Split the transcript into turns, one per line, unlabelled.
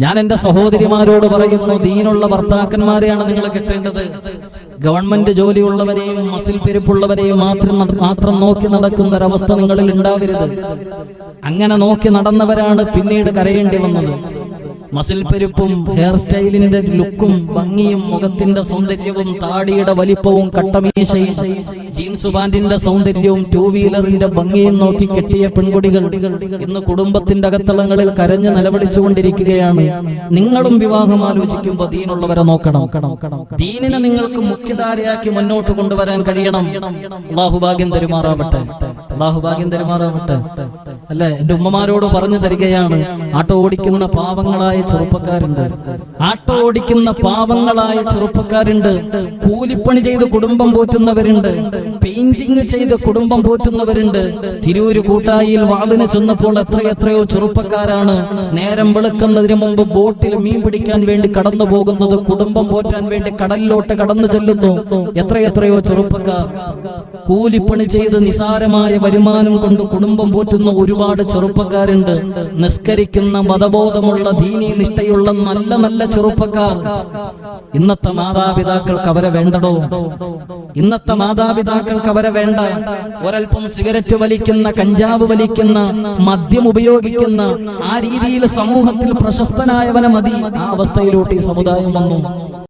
ഞാൻ എന്റെ സഹോദരിമാരോട് പറയുന്നു ദീനുള്ള ഭർത്താക്കന്മാരെയാണ് നിങ്ങൾ കിട്ടേണ്ടത്. ഗവൺമെന്റ് ജോലിയുള്ളവരെയും മസിൽ പെരുപ്പുള്ളവരെയും മാത്രം മാത്രം നോക്കി നടക്കുന്ന ഒരവസ്ഥ നിങ്ങളിൽ ഉണ്ടാവരുത്. അങ്ങനെ നോക്കി നടന്നവരാണ് പിന്നീട് കരയേണ്ടി വന്നത്. മസിൽ പെരുപ്പും ഹെയർ സ്റ്റൈലിന്റെ ലുക്കും ഭംഗിയും മുഖത്തിന്റെ സൗന്ദര്യവും താടിയുടെ വലിപ്പവും കട്ടമീശയും ജീൻസ് പാന്റിന്റെ സൗന്ദര്യവും ടൂ വീലറിന്റെ ഭംഗിയും നോക്കി കെട്ടിയ പെൺകുടികൾ ഇന്ന് കുടുംബത്തിന്റെ അകത്തളങ്ങളിൽ കരഞ്ഞു നിലവിളിച്ചുകൊണ്ടിരിക്കുകയാണ്. നിങ്ങളും വിവാഹം ആലോചിക്കുമ്പോൾ ദീനുള്ളവരെ നോക്കണം. ദീനിനെ നിങ്ങൾക്ക് മുഖ്യധാരയാക്കി മുന്നോട്ട് കൊണ്ടുവരാൻ കഴിയണം. ലാഹുഭാഗ്യം ഭാഗ്യം തെരുമാറാവട്ടെ. ലാഹുഭാഗ്യം ഭാഗ്യം തെരുമാറാവട്ടെ. അല്ലെ? എന്റെ ഉമ്മമാരോട് പറഞ്ഞു തരികയാണ് ആട്ടോ ഓടിക്കുന്ന പാവങ്ങളായ ചെറുപ്പക്കാരുണ്ട്. ആട്ടോ ഓടിക്കുന്ന പാവങ്ങളായ ചെറുപ്പക്കാരുണ്ട്. കൂലിപ്പണി ചെയ്ത് കുടുംബം പോറ്റുന്നവരുണ്ട്. പെയിന്റിങ് ചെയ്ത് കുടുംബം പോറ്റുന്നവരുണ്ട്. തിരൂര് കൂട്ടായിയിൽ വാളിന് ചെന്നപ്പോൾ എത്രയെത്രയോ ചെറുപ്പക്കാരാണ്. നേരം വെളുക്കുന്നതിന് മുമ്പ് ബോട്ടിൽ മീൻ പിടിക്കാൻ വേണ്ടി കടന്നു പോകുന്നത് കുടുംബം പോറ്റാൻ വേണ്ടി കടലിലോട്ട് കടന്നു ചെല്ലുന്നു. എത്രയെത്രയോ ചെറുപ്പക്കാർ. കൂലിപ്പണി ചെയ്ത് നിസാരമായ വരുമാനം കൊണ്ട് കുടുംബം പോറ്റുന്ന ഒരുപാട് ചെറുപ്പക്കാരുണ്ട്. നിസ്കരിക്കുന്ന മതബോധമുള്ള ദീനി നിഷ്ഠയുള്ള നല്ല നല്ല ചെറുപ്പക്കാർ. ഇന്നത്തെ മാതാപിതാക്കൾക്ക് അവരെ വേണ്ടടോ ഇന്നത്തെ മാതാപിതാക്കൾക്ക് അവരെ വേണ്ട. ഒരൽപ്പം സിഗരറ്റ് വലിക്കുന്ന കഞ്ചാവ് വലിക്കുന്ന മദ്യം ഉപയോഗിക്കുന്ന ആ രീതിയിൽ സമൂഹത്തിൽ പ്രശസ്തനായവനെ മതി. ആ അവസ്ഥയിലോട്ട് ഈ സമുദായം വന്നു.